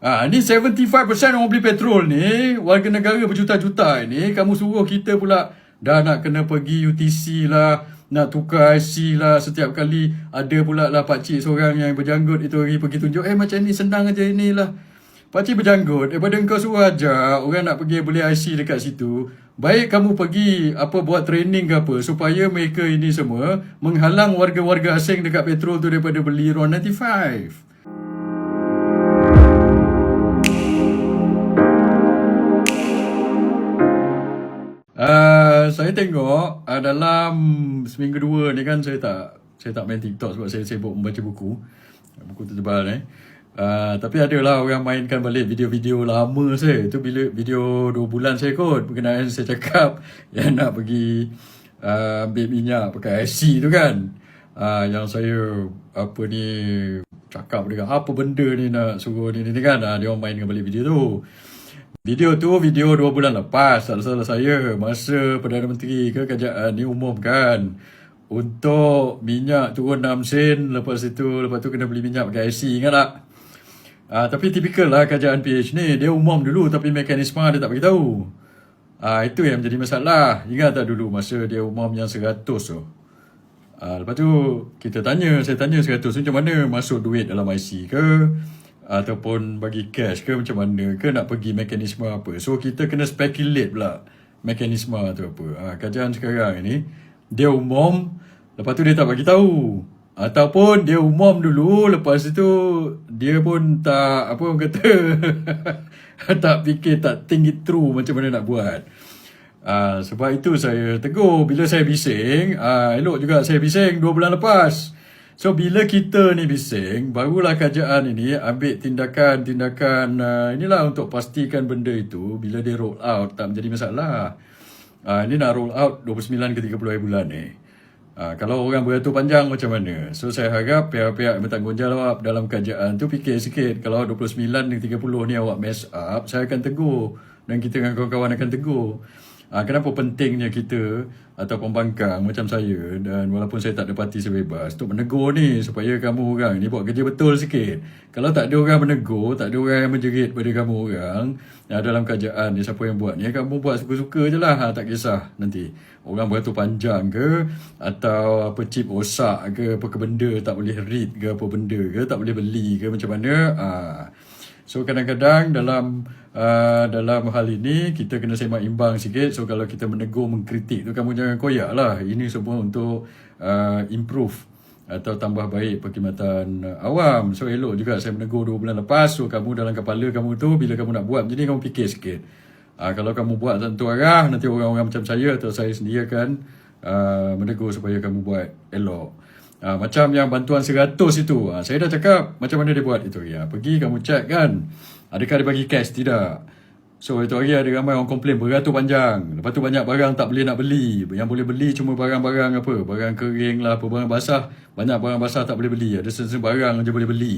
Ah, ni 75% orang beli petrol ni, warga negara berjuta-juta ni, kamu suruh kita pula dah nak kena pergi UTC lah, nak tukar IC lah, setiap kali ada pula lah pakcik seorang yang berjanggut itu hari pergi tunjuk, eh macam ni senang aja inilah. Pakcik berjanggut, daripada engkau suruh aja orang nak pergi beli IC dekat situ, baik kamu pergi apa buat training ke apa supaya mereka ini semua menghalang warga-warga asing dekat petrol tu daripada beli RON 95. Uh, saya tengok uh, dalam seminggu dua ni kan saya tak saya tak main TikTok sebab saya sibuk membaca buku. Buku tebal eh. Uh, tapi adalah orang mainkan balik video-video lama saya. Itu bila video dua bulan saya kot berkenaan saya cakap yang nak pergi uh, ambil minyak pakai IC tu kan. Uh, yang saya apa ni cakap dengan apa benda ni nak suruh ni ni kan. Uh, dia orang mainkan balik video tu. Video tu video dua bulan lepas tak salah saya masa Perdana Menteri ke kerajaan ni umumkan untuk minyak turun 6 sen lepas itu lepas tu kena beli minyak pakai IC ingat tak? Ah, tapi tipikal lah kerajaan PH ni dia umum dulu tapi mekanisme dia tak beritahu. Ah, itu yang menjadi masalah. Ingat tak dulu masa dia umum yang 100 tu? Ah, lepas tu kita tanya, saya tanya 100 tu macam mana masuk duit dalam IC ke? Ataupun bagi cash ke macam mana ke nak pergi mekanisme apa. So kita kena speculate pula mekanisme tu apa. Ha, kajian sekarang ni dia umum lepas tu dia tak bagi tahu. Ataupun dia umum dulu lepas itu dia pun tak apa orang kata tak fikir tak think it through macam mana nak buat. Uh, sebab itu saya tegur bila saya bising, uh, elok juga saya bising 2 bulan lepas. So bila kita ni bising, barulah kerajaan ini ambil tindakan-tindakan uh, inilah untuk pastikan benda itu bila dia roll out tak menjadi masalah. Uh, ini nak roll out 29 ke 30 hari bulan ni. Uh, kalau orang beratur panjang macam mana? So saya harap pihak-pihak yang bertanggungjawab dalam kerajaan tu fikir sikit. Kalau 29 dan 30 ni awak mess up, saya akan tegur. Dan kita dengan kawan-kawan akan tegur. Ha, kenapa pentingnya kita atau pembangkang macam saya dan walaupun saya tak ada parti sebebas untuk menegur ni supaya kamu orang ni buat kerja betul sikit. Kalau tak ada orang menegur, tak ada orang yang menjerit pada kamu orang ya, dalam kerajaan ni siapa yang buat ni, kamu buat suka-suka je lah. Ha, tak kisah nanti. Orang beratur panjang ke atau apa chip rosak ke apa ke benda tak boleh read ke apa benda ke tak boleh beli ke macam mana. Ha, So kadang-kadang dalam uh, dalam hal ini kita kena semak imbang sikit. So kalau kita menegur, mengkritik tu kamu jangan koyak lah. Ini semua untuk uh, improve atau tambah baik perkhidmatan awam. So elok juga saya menegur dua bulan lepas. So kamu dalam kepala kamu tu bila kamu nak buat macam ni kamu fikir sikit. Uh, kalau kamu buat satu arah nanti orang-orang macam saya atau saya sendiri akan uh, menegur supaya kamu buat elok. Ha, macam yang bantuan 100 itu. Ha, saya dah cakap macam mana dia buat itu. Ya, pergi kamu check kan. Adakah dia bagi cash? Tidak. So itu hari ada ramai orang komplain beratur panjang. Lepas tu banyak barang tak boleh nak beli. Yang boleh beli cuma barang-barang apa? Barang kering lah, apa barang basah. Banyak barang basah tak boleh beli. Ada sesuatu barang je boleh beli.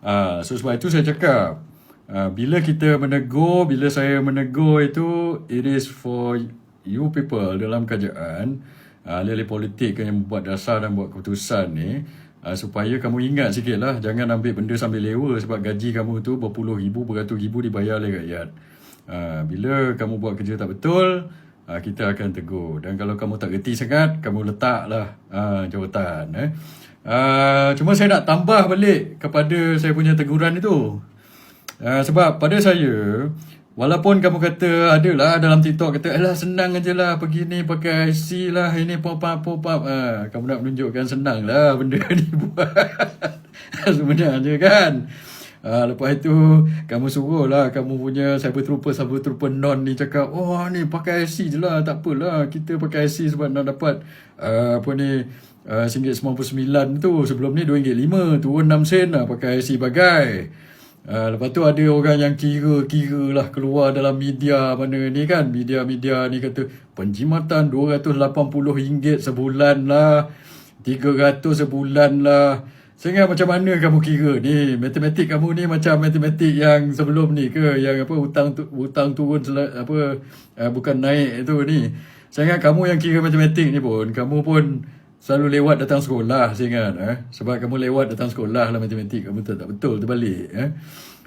Ha, so sebab itu saya cakap. Ha, bila kita menegur, bila saya menegur itu, it is for you people dalam kerajaan ahli-ahli politik kan yang buat dasar dan buat keputusan ni uh, supaya kamu ingat sikit lah jangan ambil benda sambil lewa sebab gaji kamu tu berpuluh ribu, beratus ribu dibayar oleh rakyat. Uh, bila kamu buat kerja tak betul uh, kita akan tegur. Dan kalau kamu tak reti sangat kamu letaklah uh, jawatan eh. uh, cuma saya nak tambah balik kepada saya punya teguran itu. Uh, sebab pada saya Walaupun kamu kata ada lah dalam TikTok kata alah senang aja lah pergi ni pakai IC lah ini pop up pop up. Ah, kamu nak menunjukkan senang lah benda ni buat. Sebenarnya kan? Ah, lepas itu kamu suruh lah kamu punya cyber trooper cyber trooper non ni cakap oh ni pakai IC je lah tak apalah kita pakai IC sebab nak dapat ah, apa ni uh, RM1.99 tu. Sebelum ni RM2.5 turun 6 sen lah pakai IC bagai Uh, lepas tu ada orang yang kira-kira lah keluar dalam media mana ni kan. Media-media ni kata penjimatan RM280 sebulan lah. 300 sebulan lah. Sehingga macam mana kamu kira ni? Matematik kamu ni macam matematik yang sebelum ni ke? Yang apa hutang tu, hutang turun apa uh, bukan naik tu ni. Sehingga kamu yang kira matematik ni pun, kamu pun selalu lewat datang sekolah saya ingat eh. Sebab kamu lewat datang sekolah lah matematik kamu tak, tak betul terbalik eh.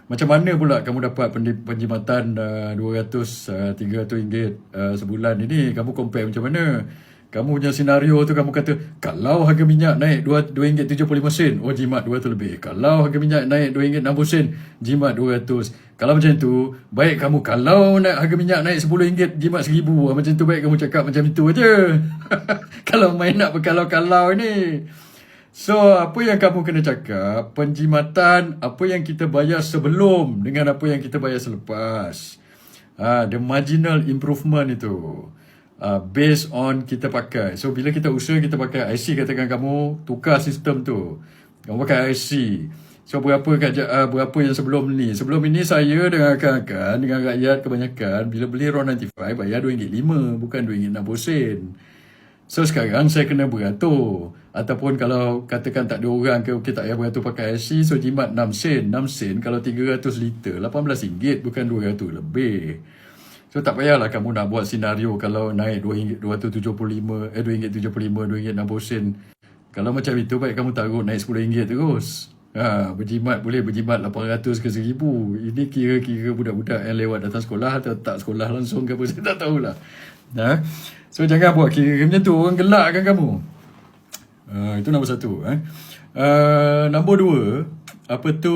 Macam mana pula kamu dapat penjimatan uh, 200 uh, 300 ringgit uh, sebulan? Ini kamu compare macam mana? Kamu punya senario tu kamu kata kalau harga minyak naik 2 RM2.75 sen, oh jimat 200 lebih. Kalau harga minyak naik RM2.60 sen, jimat 200. Kalau macam tu, baik kamu kalau nak harga minyak naik RM10, jimat RM1,000. Ah, Macam tu baik kamu cakap macam itu aja. kalau main nak berkalau-kalau ni. So, apa yang kamu kena cakap, penjimatan apa yang kita bayar sebelum dengan apa yang kita bayar selepas. Ah, the marginal improvement itu. Uh, based on kita pakai. So, bila kita usaha kita pakai IC, katakan kamu tukar sistem tu. Kamu pakai IC. So, berapa kat, uh, berapa yang sebelum ni? Sebelum ini saya dengan rakan-rakan, dengan rakyat kebanyakan, bila beli RON 95, bayar RM2.5, bukan RM2.60. So sekarang saya kena beratur Ataupun kalau katakan tak ada orang ke Kita tak payah pakai IC So jimat 6 sen 6 sen kalau 300 liter RM18 bukan 200 lebih So tak payahlah kamu nak buat senario Kalau naik RM2.275 Eh RM2.75 RM2.60 sen. Kalau macam itu baik kamu taruh naik RM10 terus. Ha, berjimat boleh berjimat 800 ke 1000 Ini kira-kira budak-budak yang lewat datang sekolah Atau tak sekolah langsung ke apa Saya tak tahulah. Ha? So jangan buat kira macam tu. Orang gelak kan kamu. Uh, Itu nombor satu eh. uh, Nombor dua Apa tu?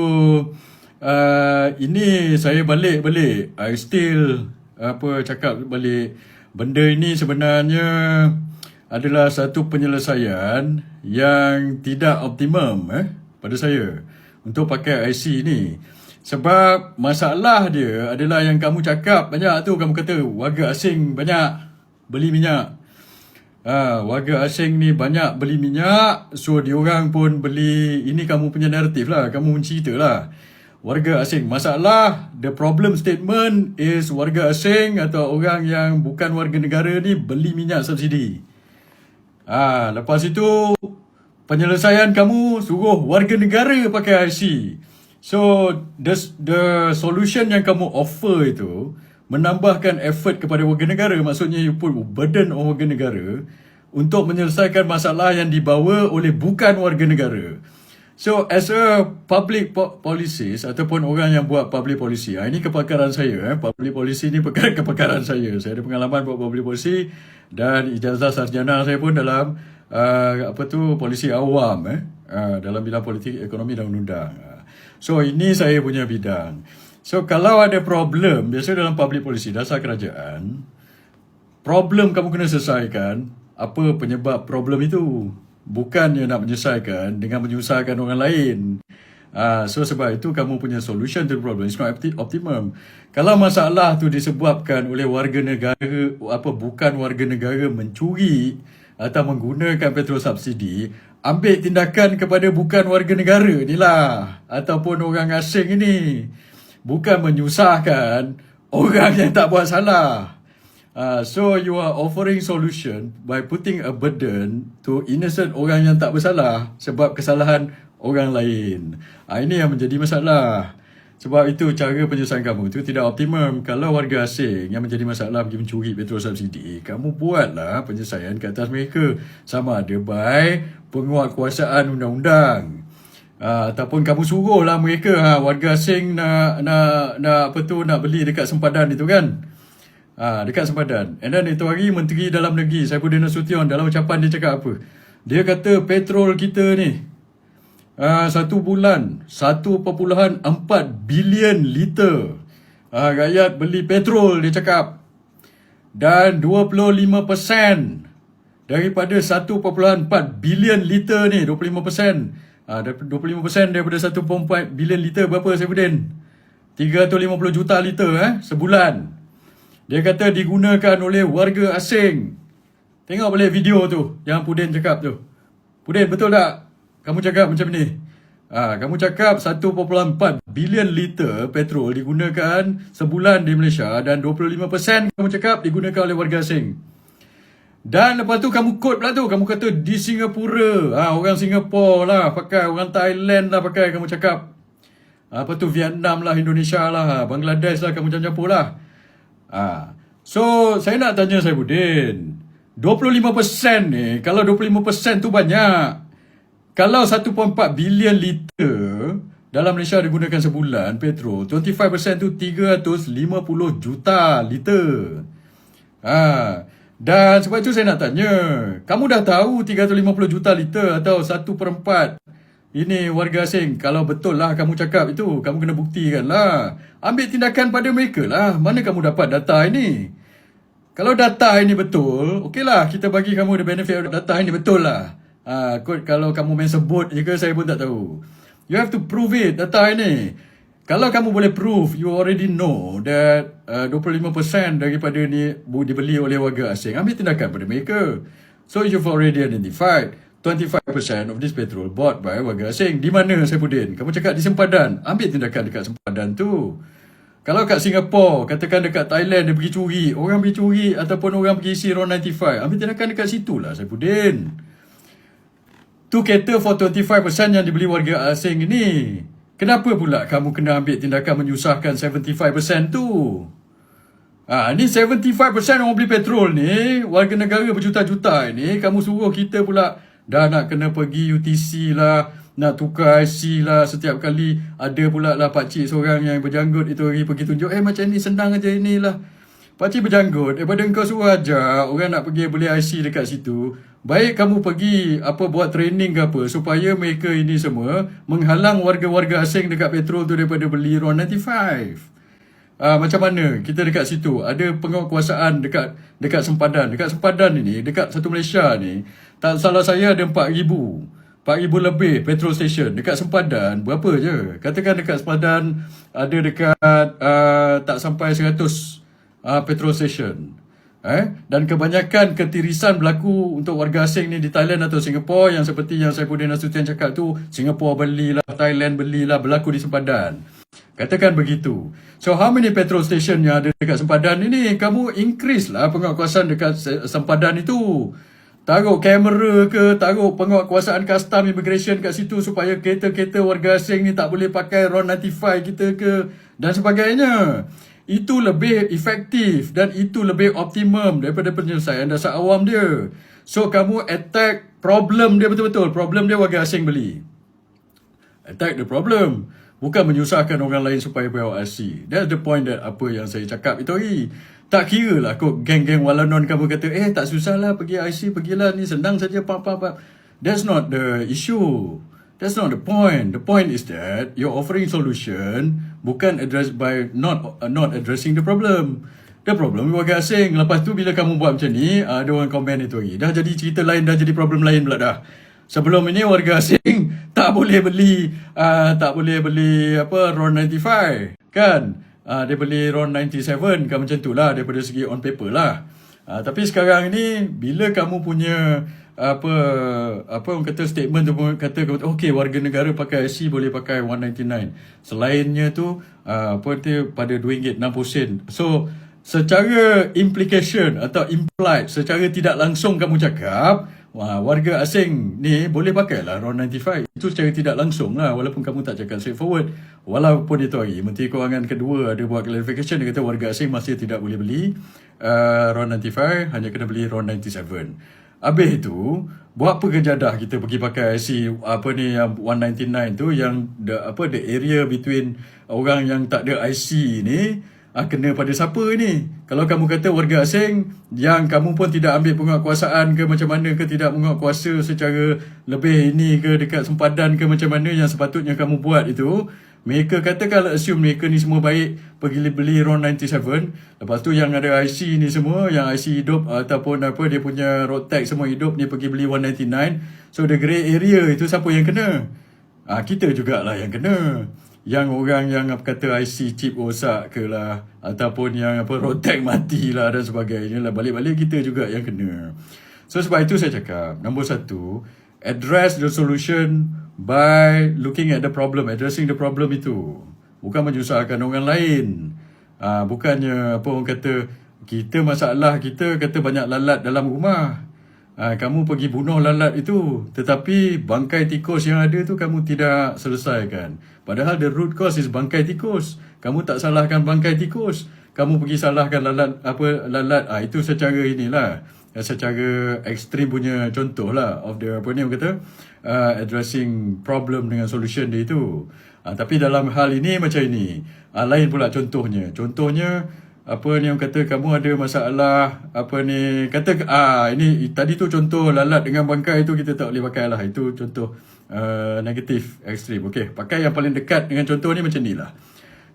Uh, Ini saya balik-balik. I still Apa cakap balik Benda ini sebenarnya Adalah satu penyelesaian Yang tidak optimum eh pada saya untuk pakai IC ni. Sebab masalah dia adalah yang kamu cakap banyak tu kamu kata warga asing banyak beli minyak. Ha, warga asing ni banyak beli minyak so diorang pun beli ini kamu punya naratif lah kamu cerita lah warga asing masalah the problem statement is warga asing atau orang yang bukan warga negara ni beli minyak subsidi Ah, lepas itu penyelesaian kamu suruh warga negara pakai IC. So the the solution yang kamu offer itu menambahkan effort kepada warga negara maksudnya you put burden on warga negara untuk menyelesaikan masalah yang dibawa oleh bukan warga negara. So as a public po- policy ataupun orang yang buat public policy, ha, ini kepakaran saya. Eh. Public policy ini perkara kepakaran saya. Saya ada pengalaman buat public policy dan ijazah sarjana saya pun dalam uh, apa tu polisi awam eh uh, dalam bidang politik ekonomi dan undang. Uh, so ini saya punya bidang. So kalau ada problem biasa dalam public policy dasar kerajaan problem kamu kena selesaikan apa penyebab problem itu bukannya nak menyelesaikan dengan menyusahkan orang lain. Uh, so sebab itu kamu punya solution to the problem is not optimum. Kalau masalah tu disebabkan oleh warga negara apa bukan warga negara mencuri atau menggunakan petrol subsidi ambil tindakan kepada bukan warga negara ni lah ataupun orang asing ini bukan menyusahkan orang yang tak buat salah uh, so you are offering solution by putting a burden to innocent orang yang tak bersalah sebab kesalahan orang lain uh, ini yang menjadi masalah sebab itu cara penyelesaian kamu itu tidak optimum. Kalau warga asing yang menjadi masalah pergi mencuri petrol subsidi, kamu buatlah penyelesaian ke atas mereka. Sama ada by penguatkuasaan undang-undang. Uh, ataupun kamu suruhlah mereka ha, warga asing nak nak nak apa tu nak beli dekat sempadan itu kan. Uh, dekat sempadan. And then itu hari Menteri Dalam Negeri Saifuddin Nasution dalam ucapan dia cakap apa? Dia kata petrol kita ni uh, satu bulan 1.4 bilion liter uh, rakyat beli petrol dia cakap dan 25% daripada 1.4 bilion liter ni 25% uh, 25% daripada 1.4 bilion liter berapa Saifuddin 350 juta liter eh sebulan dia kata digunakan oleh warga asing tengok boleh video tu yang Pudin cakap tu Pudin betul tak kamu cakap macam ni. Ha, kamu cakap 1.4 bilion liter petrol digunakan sebulan di Malaysia dan 25% kamu cakap digunakan oleh warga asing. Dan lepas tu kamu quote pula tu. Kamu kata di Singapura. Ha, orang Singapura lah pakai. Orang Thailand lah pakai kamu cakap. Ha, apa tu Vietnam lah, Indonesia lah, Bangladesh lah kamu campur lah. Ha. So saya nak tanya saya Budin. 25% ni, kalau 25% tu banyak. Kalau 1.4 bilion liter dalam Malaysia digunakan sebulan petrol 25% tu 350 juta liter. Ha. Dan sebab itu saya nak tanya, kamu dah tahu 350 juta liter atau 1 per 4 ini warga asing. Kalau betul lah kamu cakap itu, kamu kena buktikan lah. Ambil tindakan pada mereka lah. Mana kamu dapat data ini? Kalau data ini betul, okeylah kita bagi kamu the benefit data ini betul lah. Ha, kalau kamu main sebut je ke, saya pun tak tahu. You have to prove it, data ini. Kalau kamu boleh prove, you already know that uh, 25% daripada ni dibeli oleh warga asing. Ambil tindakan pada mereka. So you've already identified 25% of this petrol bought by warga asing. Di mana Saifuddin? Kamu cakap di sempadan. Ambil tindakan dekat sempadan tu. Kalau kat Singapore, katakan dekat Thailand dia pergi curi. Orang pergi curi ataupun orang pergi isi RON 95. Ambil tindakan dekat situ lah Saifuddin. Tu cater for 25% yang dibeli warga asing ini. Kenapa pula kamu kena ambil tindakan menyusahkan 75% tu? Ha, ni 75% orang beli petrol ni, warga negara berjuta-juta ini, kamu suruh kita pula dah nak kena pergi UTC lah, nak tukar IC lah setiap kali ada pula lah pakcik seorang yang berjanggut itu pergi tunjuk, eh macam ni senang aja inilah. Pakcik berjanggut, daripada engkau suruh aja orang nak pergi beli IC dekat situ, Baik kamu pergi apa buat training ke apa supaya mereka ini semua menghalang warga-warga asing dekat petrol tu daripada beli RON 95. Ah macam mana? Kita dekat situ. Ada penguasaan dekat dekat sempadan. Dekat sempadan ini dekat satu Malaysia ni tak salah saya ada 4000 4000 lebih petrol station. Dekat sempadan berapa je? Katakan dekat sempadan ada dekat uh, tak sampai 100 uh, petrol station. Eh? Dan kebanyakan ketirisan berlaku untuk warga asing ni di Thailand atau Singapura yang seperti yang saya Nasution cakap tu, Singapura belilah, Thailand belilah, berlaku di sempadan. Katakan begitu. So how many petrol station yang ada dekat sempadan ini? Kamu increase lah penguatkuasaan dekat sempadan itu. Taruh kamera ke, taruh penguatkuasaan custom immigration kat situ supaya kereta-kereta warga asing ni tak boleh pakai RON 95 kita ke dan sebagainya itu lebih efektif dan itu lebih optimum daripada penyelesaian dasar awam dia. So kamu attack problem dia betul-betul. Problem dia warga asing beli. Attack the problem. Bukan menyusahkan orang lain supaya bawa IC. That's the point that apa yang saya cakap itu hari. Tak kira lah kok geng-geng walanon kamu kata, eh tak susah lah pergi IC, pergilah ni senang saja. Pap, pap, pap. That's not the issue. That's not the point. The point is that you're offering solution bukan address by not uh, not addressing the problem. The problem warga asing. Lepas tu bila kamu buat macam ni, uh, ada orang komen itu lagi. Dah jadi cerita lain, dah jadi problem lain pula dah. Sebelum ini warga asing tak boleh beli uh, tak boleh beli apa RON 95 kan? Uh, dia beli RON 97 kan macam tu lah daripada segi on paper lah. Uh, tapi sekarang ni bila kamu punya apa apa orang kata statement tu kata okey warga negara pakai IC boleh pakai 199 selainnya tu uh, apa tu pada RM2.60 sen so secara implication atau implied secara tidak langsung kamu cakap wah, warga asing ni boleh pakai lah RON 95 itu secara tidak langsung lah walaupun kamu tak cakap straightforward. Walaupun itu hari Menteri Kewangan kedua ada buat clarification dia kata warga asing masih tidak boleh beli uh, RON 95 hanya kena beli RON 97 Habis itu, buat apa kejadah kita pergi pakai IC apa ni yang 199 tu yang the, apa the area between orang yang tak ada IC ni ah, kena pada siapa ni? Kalau kamu kata warga asing yang kamu pun tidak ambil penguatkuasaan ke macam mana ke tidak menguatkuasa secara lebih ini ke dekat sempadan ke macam mana yang sepatutnya kamu buat itu, mereka kata kalau assume mereka ni semua baik pergi beli RON 97 lepas tu yang ada IC ni semua yang IC hidup ataupun apa dia punya road tag semua hidup ni pergi beli 199 so the grey area itu siapa yang kena? Ha, kita jugalah yang kena yang orang yang apa kata IC chip rosak ke lah ataupun yang apa tag mati lah dan sebagainya lah balik-balik kita juga yang kena so sebab itu saya cakap nombor satu address the solution by looking at the problem, addressing the problem itu. Bukan menyusahkan orang lain. Uh, bukannya apa orang kata, kita masalah kita kata banyak lalat dalam rumah. Uh, kamu pergi bunuh lalat itu. Tetapi bangkai tikus yang ada tu kamu tidak selesaikan. Padahal the root cause is bangkai tikus. Kamu tak salahkan bangkai tikus. Kamu pergi salahkan lalat apa lalat ah itu secara inilah uh, secara ekstrim punya contoh lah of the apa ni kata uh, addressing problem dengan solution dia itu. Uh, tapi dalam hal ini macam ini. Uh, lain pula contohnya. Contohnya apa ni orang kata kamu ada masalah apa ni kata ah ini tadi tu contoh lalat dengan bangkai tu kita tak boleh pakai lah. Itu contoh uh, negatif ekstrim. Okey pakai yang paling dekat dengan contoh ni macam ni lah.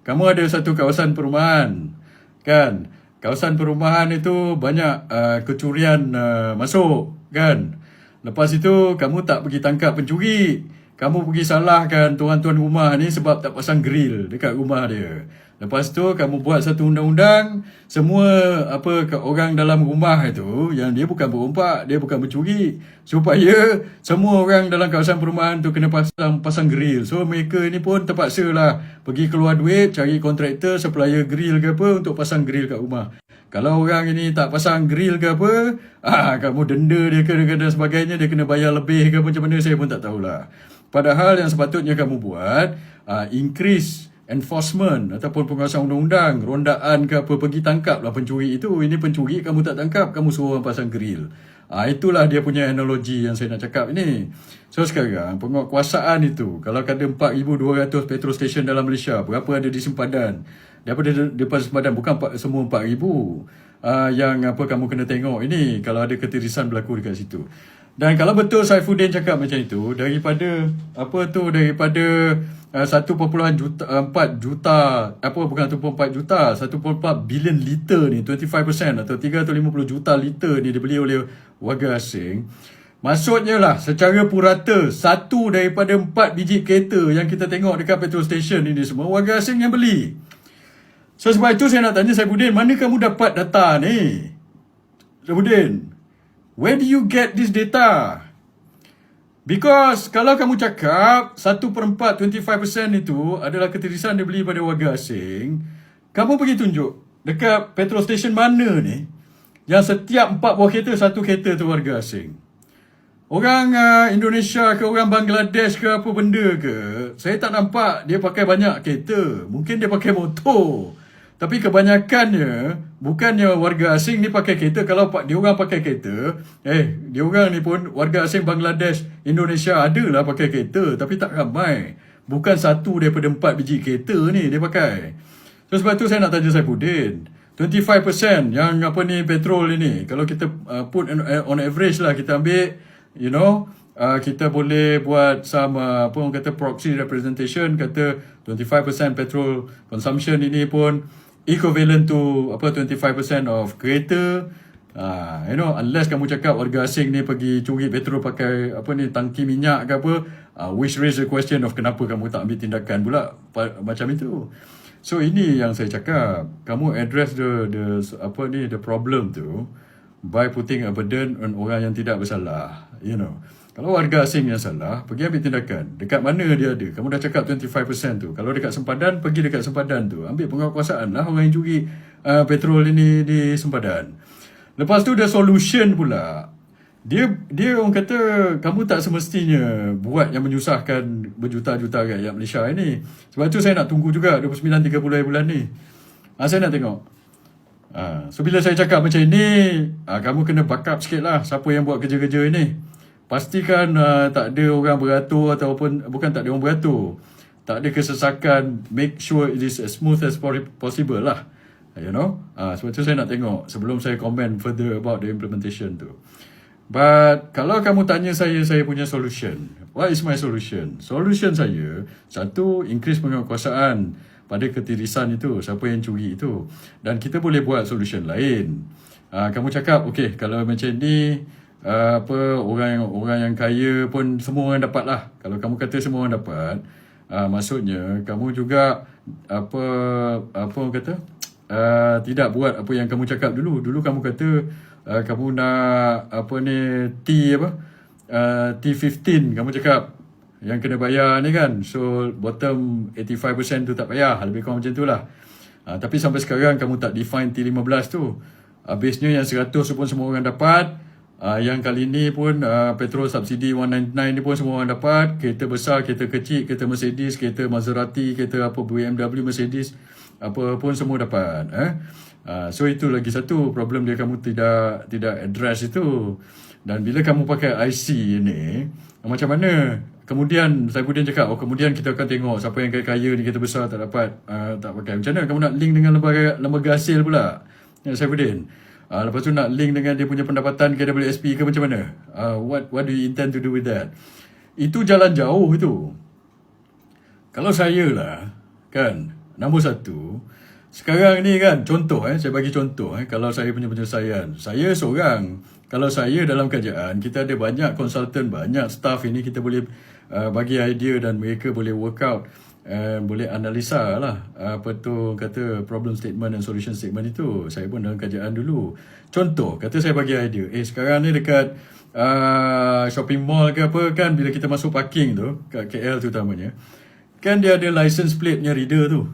Kamu ada satu kawasan perumahan kan? Kawasan perumahan itu banyak uh, kecurian uh, masuk kan? Lepas itu kamu tak pergi tangkap pencuri. Kamu pergi salahkan tuan-tuan rumah ni sebab tak pasang grill dekat rumah dia Lepas tu kamu buat satu undang-undang semua apa orang dalam rumah itu yang dia bukan berompak, dia bukan mencuri supaya semua orang dalam kawasan perumahan tu kena pasang pasang grill. So mereka ni pun terpaksa lah pergi keluar duit cari kontraktor supplier grill ke apa untuk pasang grill kat rumah. Kalau orang ini tak pasang grill ke apa, ah kamu denda dia ke dan sebagainya, dia kena bayar lebih ke macam mana saya pun tak tahulah. Padahal yang sepatutnya kamu buat, ah increase enforcement ataupun penguasaan undang-undang, rondaan ke apa pergi tangkap lah pencuri itu. Ini pencuri kamu tak tangkap, kamu suruh orang pasang grill. Ah itulah dia punya analogi yang saya nak cakap ini. So sekarang penguasaan itu kalau ada 4200 petrol station dalam Malaysia, berapa ada di sempadan? Daripada depan sempadan bukan semua 4000. Ah yang apa kamu kena tengok ini kalau ada ketirisan berlaku dekat situ. Dan kalau betul Saifuddin cakap macam itu daripada apa tu daripada uh, 1.4 juta, uh, juta apa bukan 1.4 juta 1.4 bilion liter ni 25% atau 350 juta liter ni dibeli oleh warga asing. Maksudnya lah secara purata satu daripada empat biji kereta yang kita tengok dekat petrol station ini semua warga asing yang beli. So sebab itu saya nak tanya Saifuddin mana kamu dapat data ni? Saifuddin Where do you get this data? Because kalau kamu cakap 1 per 4, 25% itu adalah ketirisan dibeli pada warga asing, kamu pergi tunjuk dekat petrol station mana ni yang setiap 4 buah kereta, satu kereta tu warga asing. Orang uh, Indonesia ke orang Bangladesh ke apa benda ke, saya tak nampak dia pakai banyak kereta. Mungkin dia pakai motor. Tapi kebanyakannya bukannya warga asing ni pakai kereta kalau dia orang pakai kereta, eh dia orang ni pun warga asing Bangladesh, Indonesia adalah pakai kereta tapi tak ramai. Bukan satu daripada empat biji kereta ni dia pakai. So sebab tu saya nak tanya Saifuddin. 25% yang apa ni petrol ini kalau kita uh, put uh, on average lah kita ambil you know uh, kita boleh buat sama uh, apa orang kata proxy representation kata 25% petrol consumption ini pun equivalent to apa 25% of kereta uh, you know, unless kamu cakap warga asing ni pergi curi petrol pakai apa ni tangki minyak ke apa, uh, which raise the question of kenapa kamu tak ambil tindakan pula macam itu. So ini yang saya cakap, kamu address the the apa ni the problem tu by putting a burden on orang yang tidak bersalah, you know. Kalau warga asing yang salah, pergi ambil tindakan. Dekat mana dia ada? Kamu dah cakap 25% tu. Kalau dekat sempadan, pergi dekat sempadan tu. Ambil penguasaan lah orang yang curi uh, petrol ini di sempadan. Lepas tu ada solution pula. Dia dia orang kata kamu tak semestinya buat yang menyusahkan berjuta-juta rakyat Malaysia ini. Sebab tu saya nak tunggu juga 29 30 bulan ni. Ha, saya nak tengok. Ha, so bila saya cakap macam ini, ha, kamu kena backup sikit lah siapa yang buat kerja-kerja ini pastikan uh, tak ada orang beratur ataupun bukan tak ada orang beratur. Tak ada kesesakan make sure it is as smooth as possible lah. You know? Uh, sebab tu saya nak tengok sebelum saya comment further about the implementation tu. But kalau kamu tanya saya saya punya solution. What is my solution? Solution saya satu increase penguasaan pada ketirisan itu siapa yang curi itu. Dan kita boleh buat solution lain. Uh, kamu cakap okay kalau macam ni uh, apa orang orang yang kaya pun semua orang dapat lah. Kalau kamu kata semua orang dapat, uh, maksudnya kamu juga apa apa orang kata uh, tidak buat apa yang kamu cakap dulu. Dulu kamu kata uh, kamu nak apa ni T apa uh, T15 kamu cakap yang kena bayar ni kan. So bottom 85% tu tak payah. Lebih kurang macam tu lah. Uh, tapi sampai sekarang kamu tak define T15 tu. Habisnya yang 100 pun semua orang dapat. Uh, yang kali ni pun uh, petrol subsidi 199 ni pun semua orang dapat. Kereta besar, kereta kecil, kereta Mercedes, kereta Maserati, kereta apa BMW Mercedes apa pun semua dapat eh. Uh, so itu lagi satu problem dia kamu tidak tidak address itu. Dan bila kamu pakai IC ni macam mana? Kemudian saya kemudian cakap oh kemudian kita akan tengok siapa yang kaya-kaya ni kita besar tak dapat uh, tak pakai. Macam mana? Kamu nak link dengan lembaga lembaga hasil pula ya Saifuddin uh, lepas tu nak link dengan dia punya pendapatan KWSP ke macam mana? Uh, what what do you intend to do with that? Itu jalan jauh itu. Kalau saya lah kan nombor satu sekarang ni kan contoh eh saya bagi contoh eh kalau saya punya penyelesaian. Saya seorang kalau saya dalam kerajaan kita ada banyak konsultan banyak staff ini kita boleh uh, bagi idea dan mereka boleh work out uh, boleh analisa lah apa tu kata problem statement dan solution statement itu. Saya pun dalam kerajaan dulu. Contoh kata saya bagi idea. Eh sekarang ni dekat uh, shopping mall ke apa kan bila kita masuk parking tu kat KL tu utamanya kan dia ada license plate nya reader tu.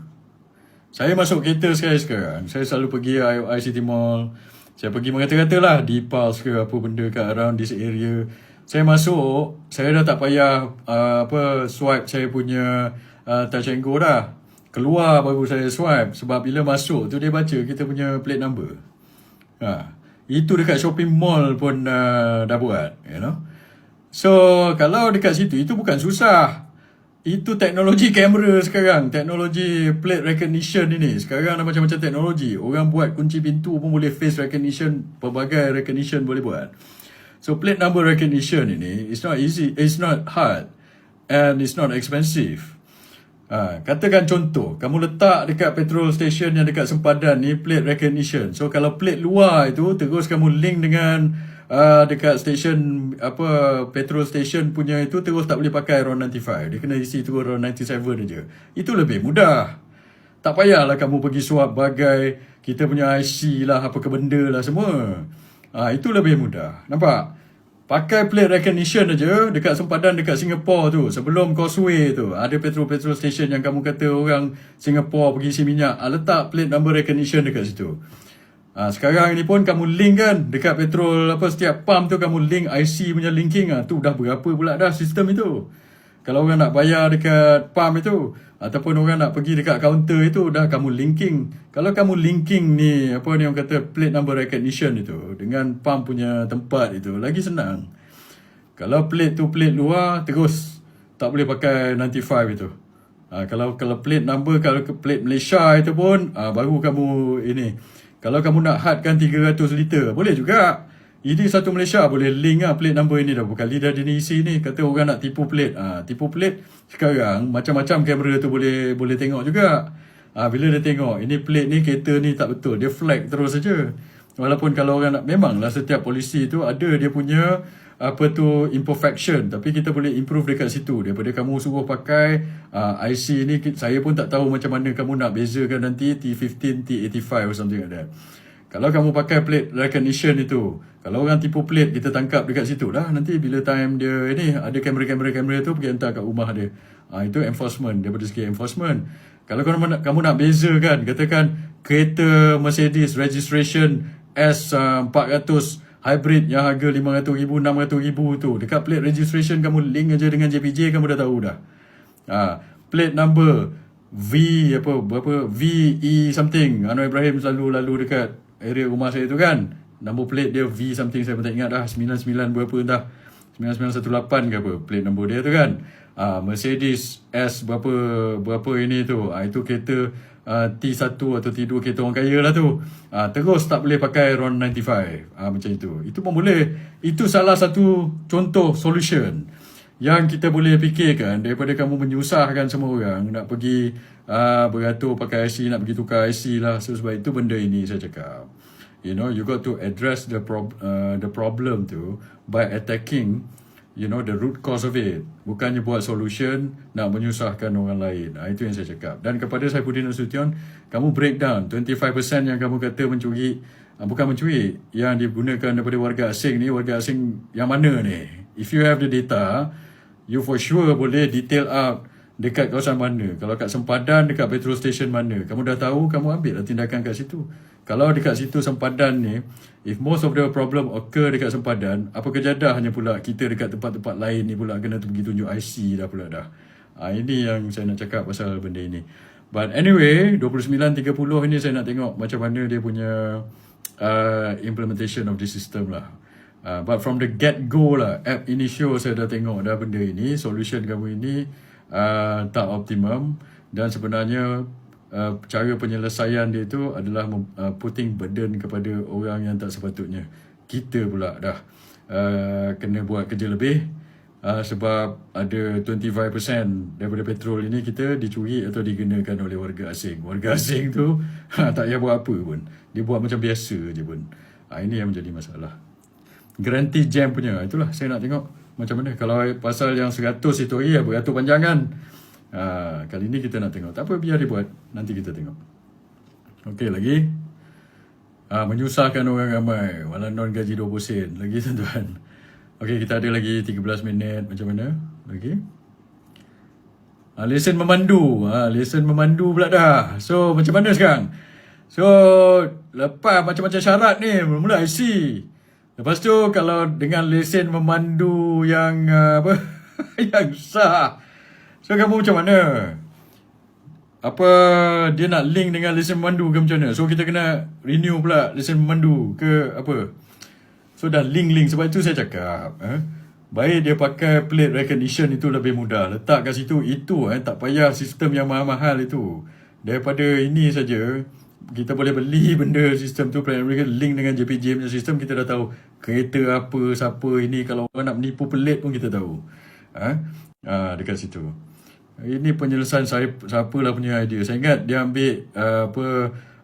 Saya masuk kereta saya sekarang. Saya selalu pergi ICT Mall. Saya pergi mengata-kata lah di Pulse ke apa benda kat around this area. Saya masuk, saya dah tak payah uh, apa swipe saya punya uh, touch and go dah. Keluar baru saya swipe sebab bila masuk tu dia baca kita punya plate number. Ha. Itu dekat shopping mall pun uh, dah buat, you know. So, kalau dekat situ itu bukan susah. Itu teknologi kamera sekarang, teknologi plate recognition ini. Sekarang ada macam-macam teknologi. Orang buat kunci pintu pun boleh face recognition, pelbagai recognition boleh buat. So plate number recognition ini it's not easy, it's not hard and it's not expensive. Ha, katakan contoh, kamu letak dekat petrol station yang dekat sempadan ni plate recognition. So kalau plate luar itu terus kamu link dengan uh, dekat station apa petrol station punya itu terus tak boleh pakai RON 95. Dia kena isi terus RON 97 aja. Itu lebih mudah. Tak payahlah kamu pergi swap bagai kita punya IC lah apa ke benda lah semua. Ha, itu lebih mudah. Nampak? Pakai plate recognition aja dekat sempadan dekat Singapore tu. Sebelum Causeway tu. Ada petrol-petrol station yang kamu kata orang Singapore pergi isi minyak. Ha, letak plate number recognition dekat situ. Ha, sekarang ni pun kamu link kan dekat petrol apa setiap pump tu kamu link IC punya linking ah ha, tu dah berapa pula dah sistem itu. Kalau orang nak bayar dekat pump itu ataupun orang nak pergi dekat kaunter itu dah kamu linking. Kalau kamu linking ni apa ni orang kata plate number recognition itu dengan pump punya tempat itu lagi senang. Kalau plate tu plate luar terus tak boleh pakai 95 itu. Ha, kalau kalau plate number kalau ke plate Malaysia itu pun ha, baru kamu ini. Kalau kamu nak hadkan 300 liter boleh juga. Ini satu Malaysia. Boleh link lah plate number ini dah. Dah dia isi ni. Kata orang nak tipu plate. Ah ha, tipu plate sekarang macam-macam kamera tu boleh boleh tengok juga. Ah ha, bila dia tengok ini plate ni kereta ni tak betul. Dia flag terus saja. Walaupun kalau orang nak memanglah setiap polisi tu ada dia punya apa tu imperfection. Tapi kita boleh improve dekat situ. Daripada kamu suruh pakai uh, IC ni saya pun tak tahu macam mana kamu nak bezakan nanti T15 T85 or something like that kalau kamu pakai plate recognition itu, kalau orang tipu plate kita tangkap dekat situ dah. Nanti bila time dia ini ada kamera-kamera-kamera tu pergi hantar kat rumah dia. Ha, itu enforcement daripada segi enforcement. Kalau kamu nak kamu nak bezakan, katakan kereta Mercedes registration S400 uh, hybrid yang harga 500,000 600,000 tu dekat plate registration kamu link aja dengan JPJ kamu dah tahu dah. Ha, plate number V apa berapa VE something Anwar Ibrahim selalu lalu dekat area rumah saya tu kan. Number plate dia V something saya pun tak ingat dah. 99 berapa entah. 9918 ke apa plate number dia tu kan. Uh, Mercedes S berapa berapa ini tu. Uh, itu kereta uh, T1 atau T2 kereta orang kaya lah tu. Uh, terus tak boleh pakai RON 95 uh, macam itu. Itu pun boleh. Itu salah satu contoh solution yang kita boleh fikirkan daripada kamu menyusahkan semua orang nak pergi uh, beratur pakai IC nak pergi tukar IC lah so, sebab itu benda ini saya cakap. You know you got to address the prob uh, the problem tu by attacking you know the root cause of it. Bukannya buat solution nak menyusahkan orang lain. Uh, itu yang saya cakap. Dan kepada Saifuddin Nasution kamu breakdown 25% yang kamu kata mencuri uh, bukan mencuri yang digunakan daripada warga asing ni warga asing yang mana ni? If you have the data you for sure boleh detail out dekat kawasan mana. Kalau kat sempadan, dekat petrol station mana. Kamu dah tahu, kamu ambil lah tindakan kat situ. Kalau dekat situ sempadan ni, if most of the problem occur dekat sempadan, apa kejadahnya pula kita dekat tempat-tempat lain ni pula kena pergi tunjuk IC dah pula dah. Ha, ini yang saya nak cakap pasal benda ini. But anyway, 29.30 ni saya nak tengok macam mana dia punya uh, implementation of the system lah. Uh, but from the get-go lah, app ini show saya dah tengok dah benda ini, solution kamu ini uh, tak optimum dan sebenarnya uh, cara penyelesaian dia itu adalah uh, putting burden kepada orang yang tak sepatutnya. Kita pula dah uh, kena buat kerja lebih uh, sebab ada 25% daripada petrol ini kita dicuri atau digunakan oleh warga asing. Warga asing tu tak payah buat apa pun. Dia buat macam biasa je pun. Ha, ini yang menjadi masalah. Garanti jam punya. Itulah saya nak tengok macam mana. Kalau pasal yang 100 itu lagi ya beratur panjangan. Ha, kali ni kita nak tengok. Tak apa biar dia buat. Nanti kita tengok. Okey lagi. Ha, menyusahkan orang ramai. Walau non gaji 20 sen. Lagi tuan-tuan. Okey, kita ada lagi 13 minit macam mana? Okey. Ha, lesen memandu. Ha, lesen memandu pula dah. So, macam mana sekarang? So, lepas macam-macam syarat ni, mula-mula IC. Lepas tu, kalau dengan lesen memandu yang uh, apa yang sah. So, kamu macam mana? Apa dia nak link dengan lesen memandu ke macam mana? So, kita kena renew pula lesen memandu ke apa? So dah link-link sebab itu saya cakap eh, Baik dia pakai plate recognition itu lebih mudah Letak kat situ itu eh, tak payah sistem yang mahal-mahal itu Daripada ini saja kita boleh beli benda sistem tu plate recognition link dengan JPJ punya sistem kita dah tahu kereta apa siapa ini kalau orang nak menipu pelit pun kita tahu ha? ha dekat situ ini penyelesaian saya siapa lah punya idea saya ingat dia ambil uh, apa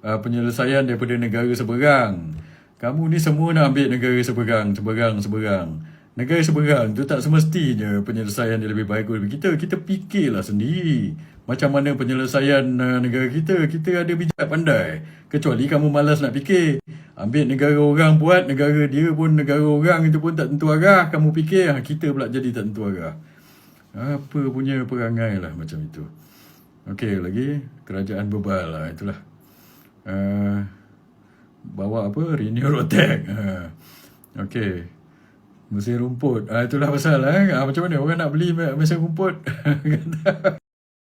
uh, penyelesaian daripada negara seberang kamu ni semua nak ambil negara seberang, seberang, seberang. Negara seberang tu tak semestinya penyelesaian dia lebih baik kita. Kita fikirlah sendiri macam mana penyelesaian uh, negara kita. Kita ada bijak pandai. Kecuali kamu malas nak fikir. Ambil negara orang buat, negara dia pun, negara orang itu pun tak tentu arah. Kamu fikir, ha, kita pula jadi tak tentu arah. Apa punya perangai lah macam itu. Okey, lagi kerajaan bebal lah. Itulah. Uh, bawa apa renew road tag ha. okey mesin rumput ha, itulah pasal eh ha, macam mana orang nak beli mesin rumput